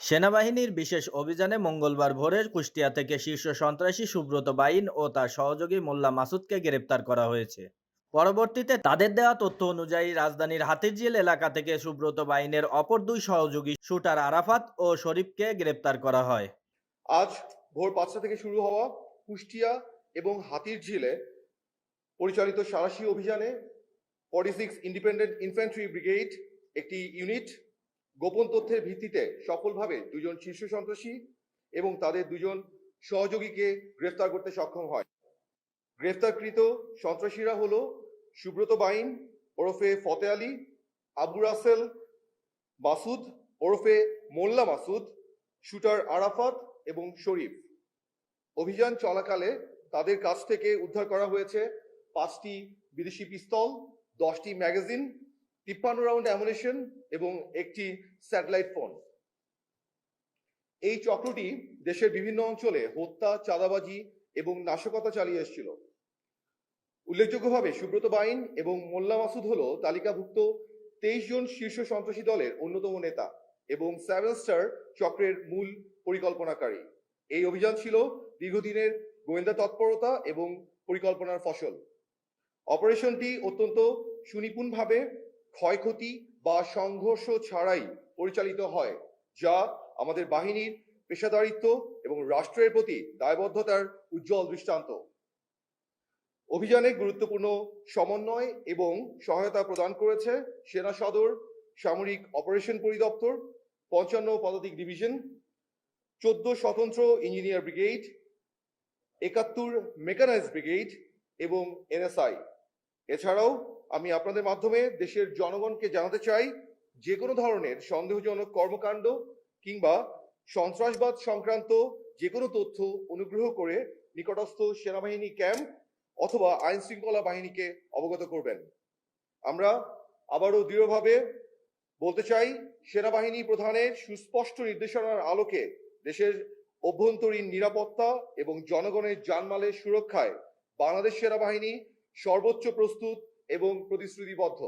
সেনাবাহিনীর বিশেষ অভিযানে মঙ্গলবার ভোরে কুষ্টিয়া থেকে শীর্ষ সন্ত্রাসী সুব্রত বাইন ও তার সহযোগী মোল্লা মাসুদকে গ্রেপ্তার করা হয়েছে। পরবর্তীতে তাদের দেওয়া তথ্য অনুযায়ী রাজধানীর হাতিরঝিল এলাকা থেকে সুব্রত বাইনের অপর দুই সহযোগী শুটার আরাফাত ও শরীফকে গ্রেপ্তার করা হয়। আজ ভোর পাঁচটা থেকে শুরু হওয়া কুষ্টিয়া এবং হাতির ঝিলে পরিচালিত সারাশি অভিযানে forty six independent infantry brigade একটি ইউনিট গোপন তথ্যের ভিত্তিতে সফলভাবে দুজন শীর্ষ সন্ত্রাসী এবং তাদের দুজন সহযোগীকে গ্রেফতার করতে সক্ষম হয়। গ্রেফতারকৃত সন্ত্রাসীরা হল সুব্রত বাইন, ওরফে ফতে আলী, আবু রাসেল মাসুদ, ওরফে মোল্লা মাসুদ, শুটার আরাফাত এবং শরীফ। অভিযান চলাকালে তাদের কাছ থেকে উদ্ধার করা হয়েছে পাঁচটি বিদেশি পিস্তল, দশটি ম্যাগাজিন তিপ্পান্ন রাউন্ড অ্যামুনেশন এবং একটি স্যাটেলাইট ফোন। এই চক্রটি দেশের বিভিন্ন অঞ্চলে হত্যা, চাঁদাবাজি এবং নাশকতা চালিয়ে এসেছিল। উল্লেখযোগ্যভাবে সুব্রত বাইন এবং মোল্লা মাসুদ হল তালিকাভুক্ত তেইশ জন শীর্ষ সন্ত্রাসী দলের অন্যতম নেতা এবং সেভেন স্টার চক্রের মূল পরিকল্পনাকারী। এই অভিযান ছিল দীর্ঘদিনের গোয়েন্দা তৎপরতা এবং পরিকল্পনার ফসল। অপারেশনটি অত্যন্ত সুনিপুণভাবে ক্ষয়ক্ষতি বা সংঘর্ষ ছাড়াই পরিচালিত হয়, যা আমাদের বাহিনীর পেশাদারিত্ব এবং রাষ্ট্রের প্রতি দায়বদ্ধতার উজ্জ্বল দৃষ্টান্ত। অভিযানে গুরুত্বপূর্ণ সমন্বয় এবং সহায়তা প্রদান করেছে সেনা সদর, সামরিক অপারেশন পরিদপ্তর, পঞ্চান্ন পদাতিক ডিভিশন, চোদ্দ স্বতন্ত্র ইঞ্জিনিয়ার ব্রিগেড, একাত্তর মেকানাইজ ব্রিগেড এবং এনএসআই। এছাড়াও আমি আপনাদের মাধ্যমে দেশের জনগণকে জানাতে চাই, যে কোনো ধরনের সন্দেহজনক কর্মকাণ্ড কিংবা সন্ত্রাসবাদ সংক্রান্ত যে কোনো তথ্য অনুগ্রহ করে নিকটস্থ সেনাবাহিনী ক্যাম্প অথবা আইন শৃঙ্খলা বাহিনীকে অবগত করবেন। আমরা আবারও দৃঢ়ভাবে বলতে চাই, সেনাবাহিনী প্রধানের সুস্পষ্ট নির্দেশনার আলোকে দেশের অভ্যন্তরীণ নিরাপত্তা এবং জনগণের জানমালের সুরক্ষায় বাংলাদেশ সেনাবাহিনী সর্বোচ্চ প্রস্তুত এবং প্রতিশ্রুতিবদ্ধ।